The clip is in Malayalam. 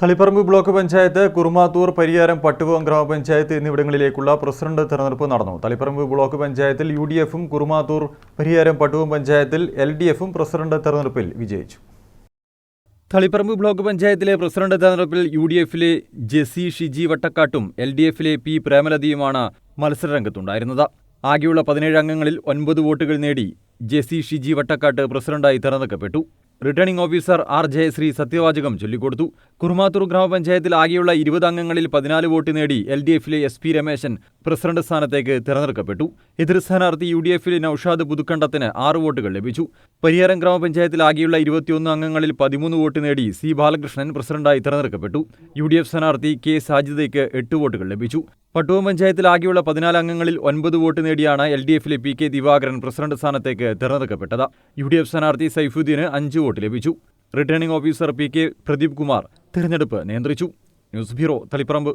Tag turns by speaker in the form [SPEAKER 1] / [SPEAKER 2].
[SPEAKER 1] തളിപ്പറമ്പ് ബ്ലോക്ക് പഞ്ചായത്ത് കുറുമാത്തൂർ പരിയാരം പട്ടുവം ഗ്രാമപഞ്ചായത്ത് എന്നിവിടങ്ങളിലേക്കുള്ള പ്രസിഡന്റ് തെരഞ്ഞെടുപ്പ് നടന്നു. തളിപ്പറമ്പ് ബ്ലോക്ക് പഞ്ചായത്തിൽ യു ഡി എഫും കുറുമാത്തൂർ പരിയാരം പട്ടുവം പഞ്ചായത്തിൽ എൽ ഡി എഫും പ്രസിഡന്റ് തെരഞ്ഞെടുപ്പിൽ വിജയിച്ചു. തളിപ്പറമ്പ് ബ്ലോക്ക് പഞ്ചായത്തിലെ പ്രസിഡന്റ് തെരഞ്ഞെടുപ്പിൽ യു ഡി എഫിലെ ജെസി ഷിജി വട്ടക്കാട്ടും എൽ ഡി എഫിലെ പി പ്രേമലതയുമാണ് മത്സരരംഗത്തുണ്ടായിരുന്നത്. ആകെയുള്ള പതിനേഴ് അംഗങ്ങളിൽ ഒൻപത് വോട്ടുകൾ നേടി ജെസി ഷിജി വട്ടക്കാട്ട് പ്രസിഡന്റായി തെരഞ്ഞെടുക്കപ്പെട്ടു. റിട്ടേണിംഗ് ഓഫീസർ ആർ ജയശ്രീ സത്യവാചകം ചൊല്ലിക്കൊടുത്തു. കുറുമാത്തൂർ ഗ്രാമപഞ്ചായത്തിൽ ആകെയുള്ള ഇരുപത് അംഗങ്ങളിൽ പതിനാല് വോട്ട് നേടി എൽ ഡി എഫിലെ എസ് പി രമേശൻ പ്രസിഡന്റ് സ്ഥാനത്തേക്ക് തിരഞ്ഞെടുക്കപ്പെട്ടു. എതിർ സ്ഥാനാർത്ഥി യു ഡി എഫിലെ നൌഷാദ് പുതുക്കണ്ടത്തിന് ആറ് വോട്ടുകൾ ലഭിച്ചു. പരിയാരം ഗ്രാമപഞ്ചായത്തിൽ ആകെയുള്ള ഇരുപത്തിയൊന്ന് അംഗങ്ങളിൽ പതിമൂന്ന് വോട്ട് നേടി സി ബാലകൃഷ്ണൻ പ്രസിഡന്റായി തിരഞ്ഞെടുക്കപ്പെട്ടു. യു ഡി എഫ് സ്ഥാനാർത്ഥി കെ സാജിദയ്ക്ക് എട്ട് വോട്ടുകൾ ലഭിച്ചു. പട്ടുവം പഞ്ചായത്തിൽ ആകെയുള്ള പതിനാല് അംഗങ്ങളിൽ ഒൻപത് വോട്ട് നേടിയാണ് എൽ ഡി എഫിലെ പി കെ ദിവാകരൻ പ്രസിഡന്റ് സ്ഥാനത്തേക്ക് തെരഞ്ഞെടുക്കപ്പെട്ടത്. യു ഡി എഫ് സ്ഥാനാർത്ഥി സൈഫുദ്ദീന് അഞ്ച് വോട്ട് ലഭിച്ചു. Returning officer P K Pradeep Kumar തെരഞ്ഞെടുപ്പ് നിയന്ത്രിച്ചു. News bureau Taliparamba.